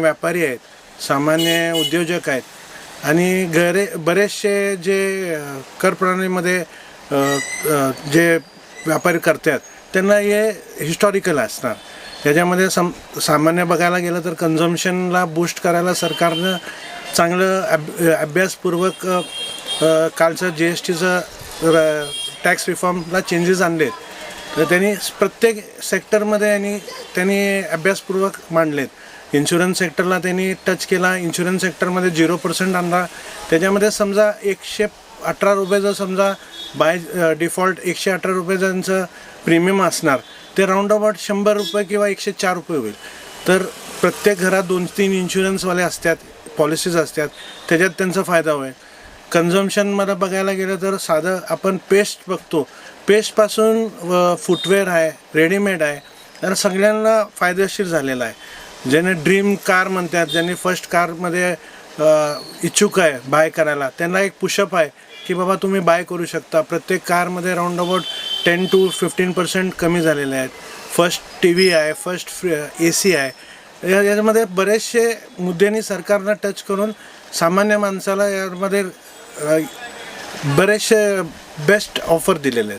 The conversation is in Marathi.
व्यापारी आहेत सामान्य उद्योजक आहेत आणि गरे बरेचसे जे करप्रणालीमध्ये कर प्रणालीमध्ये जे व्यापारी करतात त्यांना हे हिस्टॉरिकल असणार. याच्यामध्ये सम सामान्य बघायला गेलं तर कन्झम्शनला बूस्ट करायला सरकारनं चांगलं अभ अभ्यासपूर्वक कालचं जी एस टीचं टॅक्स रिफॉर्मला चेंजेस आणलेत. तर त्यांनी प्रत्येक सेक्टरमध्ये आणि त्यांनी अभ्यासपूर्वक मांडलेत. इन्शुरन्स सेक्टरला त्यांनी टच केला. इन्शुरन्स सेक्टरमध्ये झिरो पर्सेंट आणला. त्याच्यामध्ये समजा एकशे अठरा रुपये जर समजा बाय डिफॉल्ट एकशे अठरा रुपये त्यांचं प्रीमियम असणार. ते राऊंड अबाउट शंभर रुपये किंवा एकशे चार रुपये होईल. तर प्रत्येक घरात दोन तीन इन्शुरन्सवाले असतात पॉलिसीज असतात. त्याच्यात त्यांचा फायदा होईल. कन्झम्शनमध्ये बघायला गेलं तर साधं आपण पेस्ट बघतो. पेस्टपासून फुटवेअर आहे रेडीमेड आहे. तर सगळ्यांना फायदेशीर झालेला आहे. ज्याने ड्रीम कार म्हणतात ज्यांनी फर्स्ट कारमध्ये इच्छुक आहे बाय करायला त्यांना एक पुशअप आहे की बाबा तुम्ही बाय करू शकता. प्रत्येक कारमध्ये round about ten to fifteen percent कमी झालेले आहेत. फर्स्ट टी व्ही आहे फर्स्ट ए सी आहे. या- याच्यामध्ये बरेचसे मुद्द्यांनी सरकारनं टच करून सामान्य माणसाला यामध्ये बरेचसे बेस्ट ऑफर दिलेले आहेत.